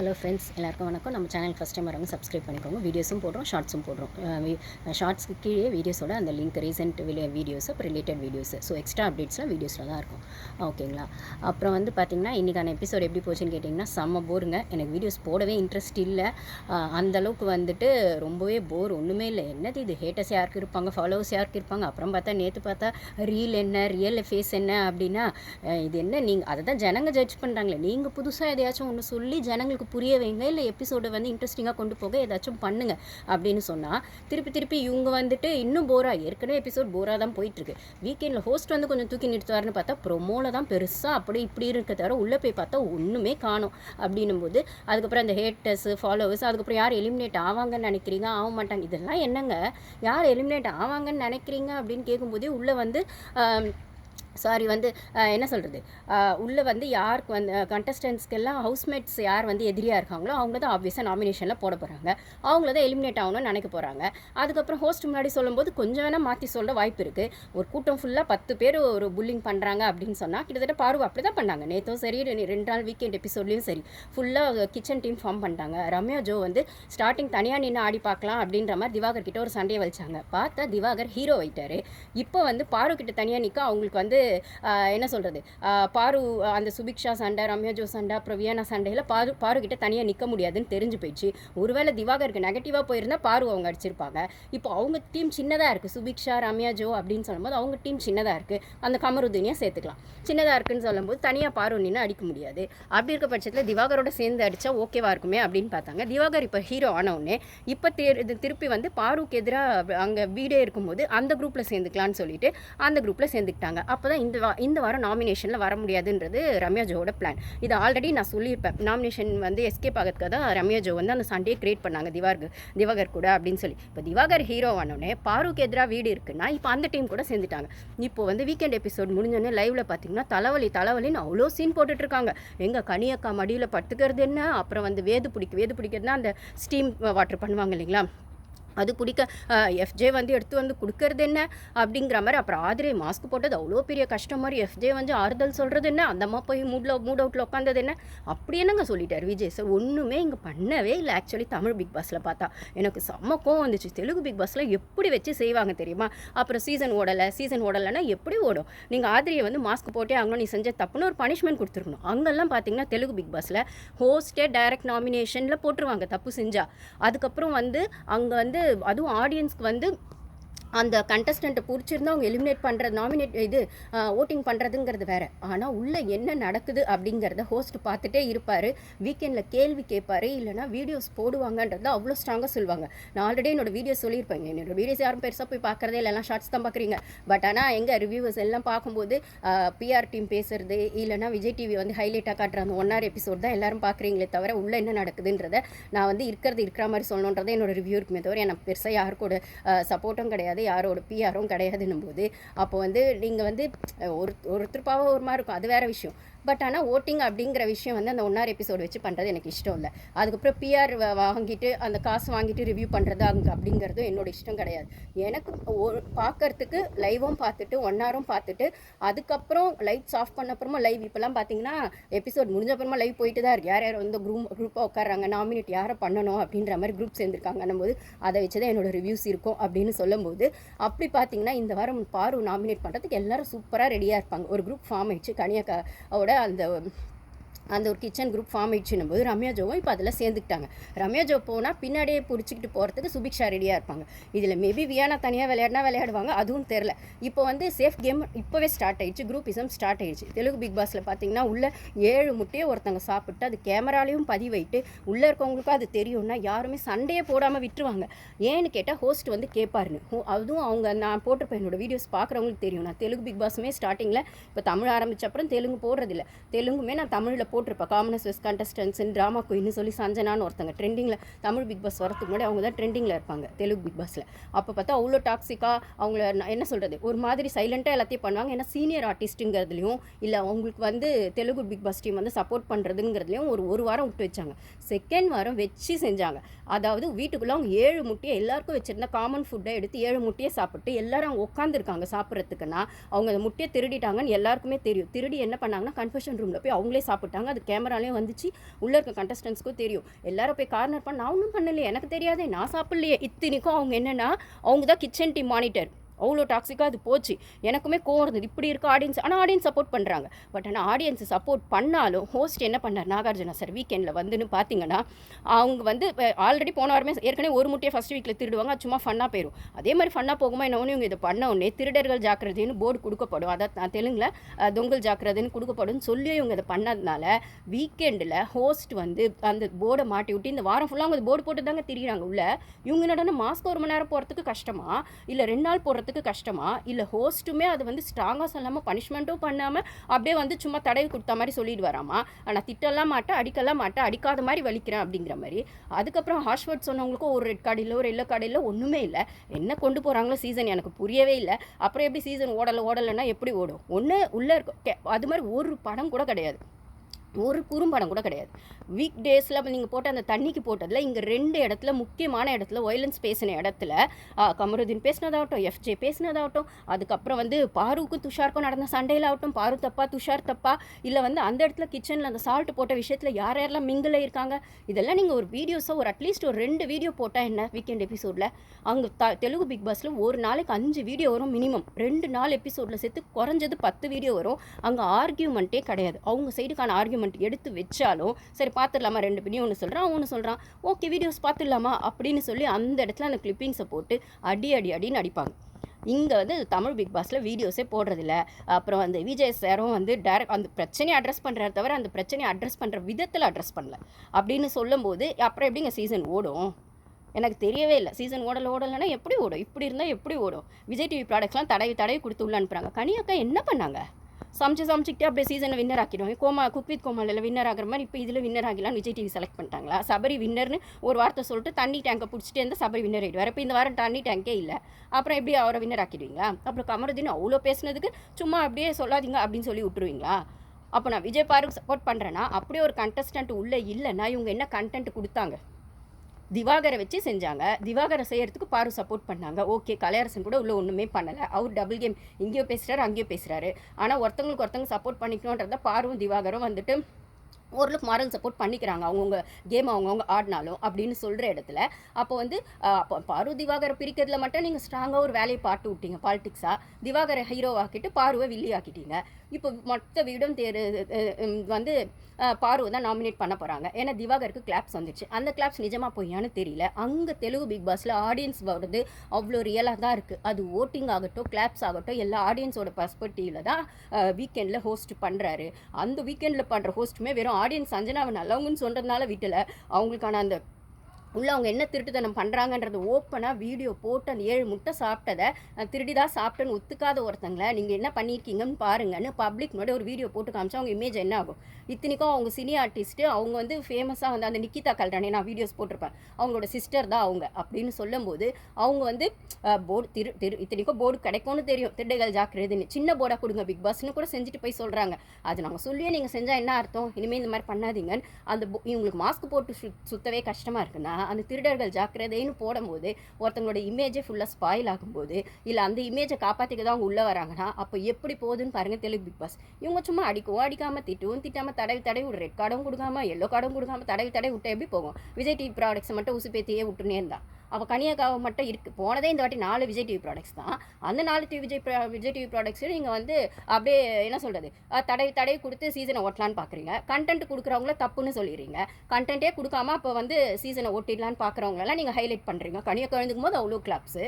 Hello friends எல்லாருக்கும் வணக்கம். நம்ம சேனல் ஃபஸ்ட் டைம் வரவங்க சப்ஸ்கிரைப் பண்ணிக்கோங்க. வீடியோஸும் போடுறோம் ஷார்ட்ஸும் போடுறோம். ஷார்ட்ஸ்க்கு கீழே வீடியோஸோட அந்த லிங்க் ரீசெண்ட் வீடியோஸ் அப்புறம் ரிலேட்டட் வீடியோஸ் ஸோ எக்ஸ்ட்ரா அப்டேட்ஸ்லாம் வீடியோஸில் தான் இருக்கும். ஓகேங்களா அப்புறம் வந்து பார்த்திங்கன்னா இன்றைக்கான எபிசோட் எப்படி போச்சுன்னு கேட்டிங்கன்னா செம்ம போருங்க எனக்கு வீடியோஸ் போடவே இன்ட்ரெஸ்ட் இல்லை. அந்த அளவுக்கு வந்துட்டு ரொம்பவே போர் ஒன்றுமே இல்லை. என்னது இது? ஹேட்டர்ஸ் யாருக்கு இருப்பாங்க? ஃபாலோவர்ஸ் யாருக்கு இருப்பாங்க? அப்புறம் பார்த்தா நேற்று பார்த்தா ரீல் என்ன? ரியல் ஃபேஸ் என்ன அப்படின்னா இது என்ன நீங்கள் அதை தான் ஜனங்க ஜட்ஜ் பண்ணுறாங்களே நீங்கள் புதுசாக எதையாச்சும் ஒன்று சொல்லி ஜனங்களுக்கு புரிய வைங்க இல்லை எபிசோடை வந்து இன்ட்ரெஸ்டிங்காக கொண்டு போக ஏதாச்சும் பண்ணுங்க அப்படின்னு சொன்னால் திருப்பி திருப்பி இவங்க வந்துட்டு இன்னும் போரா ஏற்கனவே எபிசோட் போராக தான் போயிட்டுருக்கு. வீக்கெண்டில் ஹோஸ்ட் வந்து கொஞ்சம் தூக்கி நிறுத்துவாருன்னு பார்த்தா ப்ரொமோவில் தான் பெருசாக அப்படி இப்படி இருக்க தவிர உள்ளே போய் பார்த்தா ஒன்றுமே காணும் அப்படின்னும் போது அதுக்கப்புறம் அந்த ஹேட்டர்ஸ் ஃபாலோவர்ஸ் அதுக்கப்புறம் யார் எலிமினேட் ஆவாங்கன்னு நினைக்கிறீங்க? ஆக மாட்டாங்க. இதெல்லாம் என்னங்க? யார் எலிமினேட் ஆவாங்கன்னு நினைக்கிறீங்க? அப்படின்னு கேட்கும்போதே உள்ளே வந்து சாரி வந்து என்ன சொல்கிறது உள்ளே வந்து யாருக்கு வந்து கண்டஸ்டன்ஸ்க்கெல்லாம் ஹவுஸ்மேட்ஸ் யார் வந்து எதிரியாக இருக்காங்களோ அவங்க தான் ஆப்வியஸாக நாமினேஷனில் போட போகிறாங்க அவங்கள தான் எலிமினேட் ஆகணும்னு நினைக்க போகிறாங்க அதுக்கப்புறம் ஹோஸ்ட் முன்னாடி சொல்லும்போது கொஞ்சம் வேணால் மாற்றி சொல்ல வாய்ப்பு இருக்குது ஒரு கூட்டம் ஃபுல்லாக பத்து பேர் ஒரு புல்லிங் பண்ணுறாங்க அப்படின்னு சொன்னால் கிட்டத்தட்ட பார்வை அப்படி தான் பண்ணாங்க. நேற்றும் சரி ரெண்டு ரெண்டு நாள் வீக்கெண்ட் எபிசோட்லேயும் சரி ஃபுல்லாக கிச்சன் டீம் ஃபார்ம் பண்ணிட்டாங்க. ரம்யா ஜோ வந்து ஸ்டார்டிங் தனியாக நின்று ஆடி பார்க்கலாம் அப்படின்ற மாதிரி திவாகர் கிட்ட ஒரு சண்டையை வச்சாங்க பார்த்தா திவாகர் ஹீரோ ஆயிட்டாரு. இப்போ வந்து பாரு கிட்ட தனியாக நிற்க அவங்களுக்கு வந்து என்ன சொல்கிறது பாரு அந்த சுபிக்ஷா சண்டை ரம்யா ஜோ சண்டை அப்புறம் வியனா சண்டையில் பாரு பாரு கிட்ட தனியாக நிற்க முடியாதுன்னு தெரிஞ்சு போயிடுச்சு. ஒருவேளை திவாகருக்கு நெகட்டிவாக போயிருந்தால் பாரு அவங்க அடிச்சிருப்பாங்க. இப்போ அவங்க டீம் சின்னதாக இருக்குது சுபிக்ஷா ரம்யா ஜோ அப்படின்னு சொல்லும்போது அவங்க டீம் சின்னதாக இருக்குது அந்த கமருதீனியை சேர்த்துக்கலாம். சின்னதாக இருக்குன்னு சொல்லும்போது தனியாக பாரு நின்று அடிக்க முடியாது. அப்படி இருக்க பட்சத்தில் திவாகரோட சேர்ந்து அடித்தா ஓகேவா இருக்குமே அப்படின்னு பார்த்தாங்க. திவாகர் இப்போ ஹீரோ ஆனவுடனே இப்போ தேர் இது திருப்பி வந்து பாருக்கு எதிராக அங்கே வீடே இருக்கும்போது அந்த குரூப்பில் சேர்ந்துக்கலான்னு சொல்லிட்டு அந்த குரூப்பில் சேர்ந்துக்கிட்டாங்க. அப்போ தான் இந்த வா இந்த வாரம் நாமினேஷனில் வர முடியாதுன்றது ரம்யா ஜோவோட பிளான் இது ஆல்ரெடி நான் சொல்லியிருப்பேன். நாமினேஷன் வந்து எஸ்கேப் ஆகிறதுக்காக தான் ரம்யா ஜோ வந்து அந்த சண்டே கிரியேட் பண்ணாங்க திவாகர் திவாகர் கூட அப்படின்னு சொல்லி. இப்போ திவாகர் ஹீரோ ஆனோடனே பாருக்கு எதிராக வீடு இருக்குன்னா இப்போ அந்த டீம் கூட சேர்ந்துட்டாங்க. இப்போ வந்து வீக்கெண்ட் எபிசோட் முடிஞ்சோடனே லைவில் பார்த்தீங்கன்னா தலைவலி தலைவலின்னு அவ்வளோ சீன் போட்டுட்டு இருக்காங்க கனியக்கா மடியில் படுத்துக்கிறது என்ன? அப்புறம் வந்து வேது பிடிக்க வேது பிடிக்கிறதுனா அந்த ஸ்டீம் வாட்டர் பண்ணுவாங்க இல்லைங்களா? அது பிடிக்க எஃப்ஜே வந்து எடுத்து வந்து கொடுக்கறது என்ன? அப்படிங்கிற மாதிரி அப்புறம் ஆதிரை மாஸ்க் போட்டது அவ்வளோ பெரிய கஷ்டம் மாதிரி. எஃப்ஜே வந்து ஆறுதல் சொல்கிறது என்ன? அந்த அம்மா போய் மூடில் மூட் அவுட்டில் உட்காந்தது என்ன? அப்படி என்னங்க சொல்லிட்டார் விஜய் சார். ஒன்றுமே இங்கே பண்ணவே இல்லை. ஆக்சுவலி தமிழ் பிக் பாஸில் பார்த்தா. எனக்கு செம்ம கோவம் வந்துச்சு. தெலுங்கு பிக் பாஸில் எப்படி வச்சு செய்வாங்க தெரியுமா? அப்புறம் சீசன் ஓடலை சீசன் ஓடலைன்னா எப்படி ஓடும்? நீங்கள் ஆதிரியை வந்து மாஸ்க் போட்டே அங்கே நீ செஞ்ச தப்புன்னு ஒரு பனிஷ்மெண்ட் கொடுத்துருக்கணும். அங்கெல்லாம் பார்த்தீங்கன்னா தெலுங்கு பிக் பாஸில் ஹோஸ்டே டைரக்ட் நாமினேஷனில் போட்டுருவாங்க தப்பு செஞ்சால் அதுக்கப்புறம் வந்து அங்கே வந்து அதுவும் ஆடியன்ஸ்க்கு வந்து அந்த கண்டஸ்டண்ட்டை பிடிச்சிருந்தா அவங்க எலிமினேட் பண்ணுறது நாமினேட் இது ஓட்டிங் பண்ணுறதுங்கிறது வேறு. ஆனால் உள்ளே என்ன நடக்குது அப்படிங்கிறத ஹோஸ்ட் பார்த்துட்டே இருப்பார். வீக்கெண்டில் கேள்வி கேட்பாரு இல்லைனா வீடியோஸ் போடுவாங்கன்றத அவ்வளோ ஸ்ட்ராங்காக சொல்லுவாங்க. நான் ஆல்ரெடி என்னோட வீடியோஸ் சொல்லியிருப்பேன். என்னோடய வீடியோஸ் யாரும் பெருசாக போய் பார்க்குறதே இல்லைலாம் ஷார்ட்ஸ் தான் பார்க்குறீங்க. பட் ஆனால் எங்கள் ரிவ்யூவர்ஸ் எல்லாம் பார்க்கும்போது பிஆர் டீம் பேசுறது இல்லைனா விஜய் டிவி வந்து ஹைலைட்டாக காட்டுற அந்த ஒன் ஹவர் எபிசோட் தான் எல்லாரும் பார்க்குறீங்களே தவிர உள்ளே என்ன நடக்குதுன்றத நான் வந்து இருக்கிறது இருக்கிற மாதிரி சொல்லணுன்றதே என்னோட ரிவ்யூ இருக்குமே தவிர எனக்கு பெருசாக யாருக்கூட சப்போர்ட்டும் கிடையாது. யாரோட பிஆரும் கிடையாதுன்னும் போது அப்போ வந்து நீங்கள் வந்து ஒரு ஒருத்தர் ஒரு மாதிரி இருக்கும். அது வேற விஷயம். பட் ஆனால் ஓட்டிங் அப்படிங்கிற விஷயம் வந்து அந்த ஒன்னார் எபிசோடு வச்சு பண்ணுறது எனக்கு இஷ்டம் இல்லை. அதுக்கப்புறம் பிஆர் வாங்கிட்டு அந்த காசு வாங்கிட்டு ரிவ்யூ பண்ணுறது அங்கே அப்படிங்கிறதும் என்னோட இஷ்டம் கிடையாது. எனக்கு பார்க்கறதுக்கு லைவும் பார்த்துட்டு ஒன்னாரும் பார்த்துட்டு அதுக்கப்புறம் லைட்ஸ் ஆஃப் பண்ண அப்புறமா லைவ் இப்போலாம் பார்த்தீங்கன்னா எபிசோட் முடிஞ்ச அப்புறமா லைவ் போயிட்டு தான் இருக்கு. யார் யார் வந்து குரூப் குரூப்பாக உட்காராங்க நாமினேட் யாரை பண்ணணும் அப்படின்ற மாதிரி குரூப் சேர்ந்துருக்காங்கன்னும் போது அதை வச்சு தான் என்னோட ரிவ்யூஸ் இருக்கும் அப்படின்னு சொல்லும்போது அப்படி பார்த்தீங்கன்னா இந்த வாரம் பாரு நாமினேட் பண்ணுறதுக்கு எல்லாரும் சூப்பராக ரெடியாக இருப்பாங்க. ஒரு குரூப் ஃபார்ம் ஆயிடுச்சு. கனியாக்காவோட அந்த அந்த ஒரு கிச்சன் குரூப் ஃபார்ம் ஆயிடுச்சுன்னும் போது ரம்யா ஜோவும் இப்போ அதில் சேர்ந்துக்கிட்டாங்க. ரம்யா ஜோ போனால் பின்னாடியே பிடிச்சிக்கிட்டு போகிறதுக்கு சுபிக்ஷா ரெடியாக இருப்பாங்க. இதில் மேபி வியானா தனியாக விளையாடினா விளையாடுவாங்க அதுவும் தெரில இப்போ வந்து சேஃப் கேம் இப்போவே ஸ்டார்ட் ஆயிடுச்சு குரூப்பிசம் ஸ்டார்ட் ஆயிடுச்சு. தெலுங்கு பிக் பாஸில் பார்த்தீங்கன்னா உள்ள ஏழு முட்டையை ஒருத்தங்க சாப்பிட்டு அது கேமராலையும் பதிவாயிட்டு உள்ளே இருக்கவங்களுக்கும் அது தெரியும்னா யாருமே சண்டையே போடாமல் விட்டுருவாங்க. ஏன்னு கேட்டால் ஹோஸ்ட் வந்து கேட்பாருன்னு அதுவும் அவங்க நான் போட்டிருப்பேன் என்னோடய வீடியோஸ் பார்க்குறவங்களுக்கு தெரியும். நான் தெலுங்கு பிக் பாஸுமே ஸ்டார்டிங்கில் இப்போ தமிழ் ஆரம்பிச்ச அப்புறம் தெலுங்கு போடுறதில்ல. தெலுங்குமே நான் தமிழில் போ போட்டிருப்பா. காமனஸ் வெஸ்ட் கண்டஸ்டன்ஸ் ட்ராமா குயின்னு சொல்லி சஞ்சனான்னு ஒருத்தங்க. ட்ரெண்டிங்கில் தமிழ் பிக் பாஸ் வரதுக்கு முன்னாடி அவங்க தான் ட்ரெண்டிங்கில் இருப்பாங்க. தெலுங்கு பிக் பாஸில் அப்போ பார்த்தா அவ்வளோ டாக்ஸிக்காக அவங்கள என்ன சொல்கிறது ஒரு மாதிரி சைலண்ட்டாக எல்லாத்தையும் பண்ணுவாங்க. ஏன்னா சீனியர் ஆர்டிஸ்ட்டுங்கிறதுலையும் இல்லை அவங்களுக்கு வந்து தெலுங்கு பிக் பாஸ் டீம் வந்து சப்போர்ட் பண்ணுறதுங்கிறதுலையும் ஒரு ஒரு வாரம் விட்டு வச்சாங்க. செகண்ட் வாரம் வச்சு செஞ்சாங்க. அதாவது வீட்டுக்குள்ளே அவங்க ஏழு முட்டையை எல்லாருக்கும் வச்சுருந்த காமன் ஃபுட்டை எடுத்து ஏழு முட்டையை சாப்பிட்டு எல்லாரும் அவங்க உட்காந்துருக்காங்க சாப்பிட்றதுக்குன்னா அவங்க அந்த முட்டையை திருடிட்டாங்கன்னு எல்லாருக்குமே தெரியும். திருடி என்ன பண்ணாங்கன்னா கன்ஃபெஷன் ரூமில் போய் அவங்களே சாப்பிட்டாங்க. அது கேமராலேயும் வந்துச்சு. உள்ளே இருக்க கண்டஸ்டன்ஸ்க்கும் தெரியும். எல்லாரும் போய் கார்னர் பண்ண நான் ஒன்றும் பண்ணலையே. எனக்கு தெரியாதே நான் சாப்பிட்லையே. இத்தனைக்கும் அவங்க என்னென்னா அவங்க தான் கிச்சன் டீம் மானிட்டர் அவ்வளோ டாக்ஸிக்காக அது போச்சு. எனக்குமே கோவம் இருந்தது. இப்படி இருக்க ஆடியன்ஸ் ஆனால் ஆடியன்ஸ் சப்போர்ட் பண்ணுறாங்க பட் ஆனால் ஆடியன்ஸ் சப்போர்ட் பண்ணாலும் ஹோஸ்ட் என்ன பண்ணார்? நாகார்ஜுனா சார் வீக்கெண்டில் வந்துன்னு பார்த்தீங்கன்னா அவங்க வந்து ஆல்ரெடி போன வாரமே ஏற்கனவே ஒரு முட்டையை ஃபஸ்ட் வீக்கில் திருடுவாங்க. அது சும்மா ஃபன்னாக போயிடும் அதே மாதிரி ஃபன்னாக போகுமா என்ன இவங்க இதை பண்ண உடனே திருடர்கள் ஜாக்கிரதைன்னு போர்டு கொடுக்கப்படும். அதை தெலுங்கில் தொங்கல் ஜாக்கிரதைன்னு கொடுக்கப்படும் சொல்லி இவங்க இதை பண்ணதுனால வீக்கெண்டில் ஹோஸ்ட் வந்து அந்த போர்டை மாட்டி விட்டு இந்த வாரம் ஃபுல்லாக அவங்க போர்டு போட்டு தாங்க திரியிறாங்க. உள்ள இவங்க என்னடா மாஸ்க் ஒரு மணி நேரம் போகிறதுக்கு கஷ்டமா? இல்லை ரெண்டு நாள் போடுறதுக்கு கஷ்டமா? இல்லை ஹோஸ்ட்டுமே அது வந்து ஸ்ட்ராங்காக சொல்லாமல் பனிஷ்மெண்ட்டும் பண்ணாமல் அப்படியே வந்து சும்மா தடவி கொடுத்த மாதிரி சொல்லிட்டு வராமா? ஆனால் திட்டலாம் மாட்டேன் அடிக்கலாம் மாட்டேன் அடிக்காத மாதிரி வலிக்கிறேன் அப்படிங்கிற மாதிரி. அதுக்கப்புறம் ஹாஷ்வர்ட் சொன்னவங்களுக்கும் ஒரு ரெட் கார்டு இல்லை ஒரு எல்லோ கார்டு இல்லை ஒன்றுமே இல்லை. என்ன கொண்டு போகிறாங்களோ சீசன் எனக்கு புரியவே இல்லை. அப்புறம் எப்படி சீசன் ஓடலை ஓடலைன்னா எப்படி ஓடும்? ஒன்று உள்ளே இருக்கும் அது மாதிரி ஒரு படம் கூட கிடையாது. ஒரு குறும்படம் கூட கிடையாது. வீக் டேஸில் நீங்கள் போட்ட அந்த தண்ணிக்கு போட்டதில் இங்கே ரெண்டு இடத்துல முக்கியமான இடத்துல வயலன்ஸ் பேசின இடத்துல கமருதீன் பேசினதாகட்டும் எஃப்ஜே பேசினதாகட்டும் அதுக்கப்புறம் வந்து பாருக்கும் துஷாருக்கும் நடந்த சண்டையில் ஆகட்டும் பாரு தப்பா துஷார் தப்பா இல்லை வந்து அந்த இடத்துல கிச்சனில் அந்த சால்ட் போட்ட விஷயத்தில் யார் யாரெல்லாம் மிங்கில் இருக்காங்க இதெல்லாம் நீங்கள் ஒரு வீடியோஸை ஒரு அட்லீஸ்ட் ஒரு ரெண்டு வீடியோ போட்டால் என்ன வீக்கெண்ட் எபிசோடில் அங்கே த தெலுங்கு பிக் பாஸில் ஒரு நாளைக்கு அஞ்சு வீடியோ வரும் மினிமம் ரெண்டு நாள் எபிசோடில் சேர்த்து குறைஞ்சது பத்து வீடியோ வரும். அங்கே ஆர்கியூமெண்ட்டே கிடையாது. அவங்க சைடுக்கான ஆர்கியூமெண்ட் எடுத்து வச்சாலும் சரி பார்த்துடலாமா ரெண்டு பிடியும் ஒன்று சொல்கிறான் ஒன்று சொல்கிறான் ஓகே வீடியோஸ் பார்த்துடலாமா அப்படின்னு சொல்லி அந்த இடத்துல அந்த கிளிப்பிங்ஸை போட்டு அடி அடி அடின்னு அடிப்பாங்க. இங்கே வந்து தமிழ் பிக் பாஸில் வீடியோஸே போடுறதில்ல. அப்புறம் அந்த விஜய் சாரும் வந்து டேரக்ட் அந்த பிரச்சனையை அட்ரஸ் பண்ணுறாரு தவிர அந்த பிரச்சனையை அட்ரஸ் பண்ணுற விதத்தில் அட்ரஸ் பண்ணல. அப்படின்னு சொல்லும்போது அப்புறம் எப்படிங்க சீசன் ஓடும்? எனக்கு தெரியவே இல்லை. சீசன் ஓடல ஓடலைன்னா எப்படி ஓடும்? இப்படி இருந்தால் எப்படி ஓடும்? விஜய் டிவி ப்ராடக்ட்ஸ்லாம் தடவி தடவி கொடுத்து உள்ள அனுப்புகிறாங்க கனியாக்கா என்ன பண்ணாங்க? சமைச்சு சமைச்சிக்கிட்டே அப்படியே சீசனை வின்னர் ஆக்கிடுவாங்க. கோமா குக் வித் கோமாலில் வின்னர் ஆகிற மாதிரி இப்போ இதில் வின்னர் ஆகிலாம் விஜய் டிவி செலக்ட் பண்ணிட்டாங்களா? சபரி வின்னர்னு ஒரு வார்த்தை சொல்லிட்டு தண்ணி டேங்கை பிடிச்சிட்டே இருந்தால் சபரி வின்னர் ஆகிடுவார் இப்போ இந்த வாரம் தண்ணி டேங்கே இல்லை. அப்புறம் எப்படி அவரை வின்னர் ஆக்கிடுவீங்களா? அப்புறம் கமருதீன் அவ்வளோ பேசுனதுக்கு சும்மா அப்படியே சொல்லாதீங்க அப்படின்னு சொல்லி விட்டுருவீங்களா? அப்போ நான் விஜய் பாருக்கு சப்போர்ட் பண்ணுறேன்னா அப்படியே ஒரு கண்டஸ்டன்ட் உள்ளே இல்லைன்னா இவங்க என்ன கண்டென்ட் கொடுத்தாங்க? திவாகரை வச்சு செஞ்சாங்க. திவாகரை செய்யறதுக்கு பாரு சப்போர்ட் பண்ணாங்க. ஓகே கலையரசன் கூட உள்ள ஒன்றுமே பண்ணலை. அவர் டபுள் கேம் இங்கேயோ பேசுகிறாரு அங்கேயோ பேசுகிறாரு ஆனால் ஒருத்தவங்களுக்கு ஒருத்தவங்க சப்போர்ட் பண்ணிக்கணுன்றத பாரும் திவாகரும் வந்துட்டு ஓரளவுக்கு மாரல் சப்போர்ட் பண்ணிக்கிறாங்க. அவங்கவுங்க கேம் அவங்கவுங்க ஆடினாலும் அப்படின்னு சொல்கிற இடத்துல அப்போ வந்து அப்போ பாரு திவாகரை பிரிக்கிறதுல மட்டும் நீங்கள் ஸ்ட்ராங்காக ஒரு வேலையை பாட்டு விட்டீங்க பாலிடிக்ஸாக திவாகரை ஹீரோவாக்கிட்டு பாருவை வில்லி ஆக்கிட்டீங்க. இப்போ மொத்த வீடும் தேர் வந்து ஆஹ், பாருவை தான் நாமினேட் பண்ண போகிறாங்க ஏன்னா திவாகருக்கு கிளாப்ஸ் வந்துச்சு அந்த கிளாப்ஸ் நிஜமாக பொய்யான்னு தெரியல. அங்கே தெலுங்கு பிக் பாஸில் ஆடியன்ஸ் வருது. அவ்வளோ ரியலாக தான் இருக்குது அது ஓட்டிங் ஆகட்டும் கிளாப்ஸ் ஆகட்டும் எல்லா ஆடியன்ஸோட பர்ஸ்பெக்டிவில் தான் வீக்கெண்டில் ஹோஸ்ட் பண்ணுறாரு அந்த வீக்கெண்டில் பண்ணுற ஹோஸ்ட்டுமே வெறும் ஆடியன்ஸ் சஞ்சனாவை நல்லவங்கன்னு சொல்கிறதுனால வீட்டில். அவங்களுக்கான அந்த உள்ள அவங்க என்ன திருட்டுத்தனம் பண்ணுறாங்கன்றது ஓப்பனாக வீடியோ போட்டு அந்த ஏழு முட்டை சாப்பிட்டதை நான் திருடி தான் சாப்பிட்டேன்னு ஒத்துக்காத ஒருத்தங்களை நீங்கள் என்ன பண்ணியிருக்கீங்கன்னு பாருங்கன்னு பப்ளிக் முன்னாடி ஒரு வீடியோ போட்டு காமிச்சா அவங்க இமேஜ் என்ன ஆகும்? இத்தனைக்கும் அவங்க சினி ஆர்டிஸ்ட்டு அவங்க வந்து ஃபேமஸாக வந்து அந்த நிக்கிதா கல்ரானே நான் வீடியோஸ் போட்டிருப்பேன். அவங்களோட சிஸ்டர் தான் அவங்க அப்படின்னு சொல்லும்போது அவங்க வந்து போர்டு திரு திரு இத்தனைக்கும் போர்டு கிடைக்கும்னு தெரியும். திருடைகள் ஜாக்கிரதுன்னு சின்ன போர்டாக கொடுங்க பிக் பாஸ்னு கூட செஞ்சுட்டு போய் சொல்கிறாங்க அது நாங்கள் சொல்லியே நீங்கள் செஞ்சால் என்ன அர்த்தம்? இனிமேல் இந்த மாதிரி பண்ணாதீங்கன்னு அந்த இவங்களுக்கு மாஸ்க் போட்டு சுத்தவே கஷ்டமாக இருக்குன்னா அந்த திருடர்கள் ஜாக்கிரதைன்னு போடும்போது ஒருத்தங்களோட இமேஜே ஃபுல்லாக ஸ்பாயில் ஆகும்போது இல்லை அந்த இமேஜை காப்பாற்றிக்க தான் அவங்க உள்ளே வராங்கன்னா அப்போ எப்படி போகுதுன்னு பாருங்கள் தெலுங்கு பிக் பாஸ் இவங்க சும்மா அடிக்கவும் அடிக்காமல் திட்டவும் திட்டாமல் தடவி தடவி ஒரு ரெட் கார்டும் கொடுக்காம எல்லோ கார்டும் கொடுக்காம தடவி தடவி விட்டு எப்படி போகும்? விஜய் டிவி ப்ராடக்ட்ஸை மட்டும் உசுப்பேத்தியே விட்டுனே இருந்தான். அப்போ கனியாக்காவை மட்டும் இருக்குது போனதே இந்த வாட்டி நாலு விஜய் டிவி ப்ராடக்ட்ஸ் தான். அந்த நாலு டிவி விஜய் விஜய் டிவி ப்ராடக்ட்ஸையும் நீங்கள் வந்து அப்படியே என்ன சொல்கிறது தடை தடவி கொடுத்து சீசனை ஓட்டலான்னு பார்க்குறீங்க கண்டென்ட் கொடுக்குறவங்கள தப்புன்னு சொல்லிடுறீங்க. கண்டென்ட்டே கொடுக்காம அப்போ வந்து சீசனை ஓட்டிடலான்னு பார்க்குறவங்களெல்லாம் நீங்கள் ஹைலைட் பண்ணுறீங்க கனியை குழந்தைக்கும் போது அவ்வளோ கிளாப்ஸு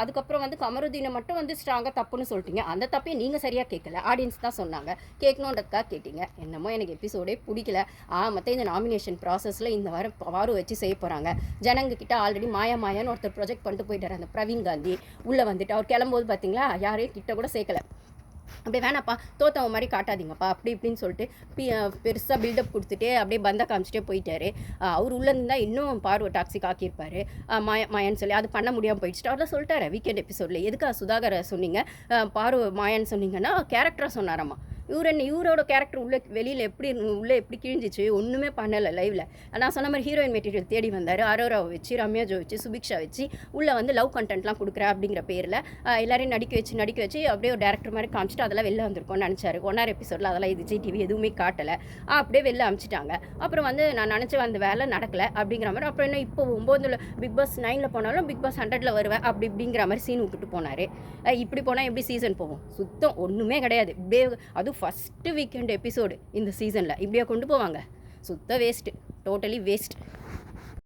அதுக்கப்புறம் வந்து கமருதீனை மட்டும் வந்து ஸ்ட்ராங்காக தப்புன்னு சொல்லிட்டீங்க. அந்த தப்பையும் நீங்கள் சரியாக கேட்கல. ஆடியன்ஸ் தான் சொன்னாங்க. கேட்கணுன்றதுக்காக கேட்டீங்க. என்னமோ எனக்கு எபிசோடே பிடிக்கல. ஆ மற்ற இந்த நாமினேஷன் ப்ராசஸில் இந்த வாரம் வாரம் வச்சு செய்ய போகிறாங்க ஜனங்கக்கிட்ட ஆல்ரெடி மாய மாயான்னு ஒருத்தர் ப்ரொஜெக்ட் பண்ணிட்டு போயிட்டார். அந்த பிரவீன் காந்தி உள்ளே வந்துட்டு அவர் கிளம்போது பார்த்தீங்களா யாரையும் கிட்ட கூட சேர்க்கல. அப்படியே வேணாப்பா தோத்தவன் மாதிரி காட்டாதீங்கப்பா அப்படி இப்படின்னு சொல்லிட்டு பி பெருசாக பில்டப் கொடுத்துட்டே அப்படியே பந்த காமிச்சிட்டே போயிட்டாரு. அவர் உள்ளே இருந்தால் இன்னும் பார்வை டாக்ஸிக் ஆக்கியிருப்பாரு. மாய மாயான்னு சொல்லி அது பண்ண முடியாமல் போயிடுச்சு அவர் தான் சொல்லிட்டாரு வீக்கெண்ட் எபிசோடில் எதுக்காக சுதாகரை சொன்னீங்க? பார்வை மாயான்னு சொன்னீங்கன்னா கேரக்டராக சொன்னாராம்மா இவர் என்ன இவரோட கேரக்டர் உள்ளே வெளியில் எப்படி உள்ளே எப்படி கிழிஞ்சிச்சு ஒன்றுமே பண்ணலை லைவில் நான் சொன்ன மாதிரி ஹீரோயின் மெட்டீரியல் தேடி வந்தார். அரோராவை வச்சு ரம்யா ஜோ வச்சு சுபிக்ஷா வச்சு உள்ளே வந்து லவ் கண்டென்ட்லாம் கொடுக்குற அப்படிங்கிற பேரில் எல்லாரையும் நடிக்க வச்சு நடிக்க வச்சு அப்படியே ஒரு டேரக்டர் மாதிரி காமிச்சிட்டு அதெல்லாம் வெளில வந்திருக்கோம்னு நினச்சாரு. ஒன்னார் எபிசோடில் அதெல்லாம் இது ஜி டிவி எதுவுமே காட்டலை. அப்படியே வெளில அமிச்சிட்டாங்க. அப்புறம் வந்து நான் நினச்ச அந்த வேலை நடக்கலை அப்படிங்கிற மாதிரி. அப்புறம் என்ன இப்போ ஒம்போதில் பிக் பாஸ் நைனில் போனாலும் பிக் பாஸ் ஹண்ட்ரடில் வருவேன் அப்படி இப்படிங்கிற மாதிரி சீன் விட்டுட்டு போனார். இப்படி போனால் எப்படி சீசன் போகும்? சுத்தம் ஒன்றுமே கிடையாது. இப்படியே வந்து ஃபஸ்ட்டு வீக்கெண்ட் எபிசோடு இந்த சீசனில் இப்படியே கொண்டு போவாங்க? சுத்த வேஸ்ட்டு டோட்டலி வேஸ்ட்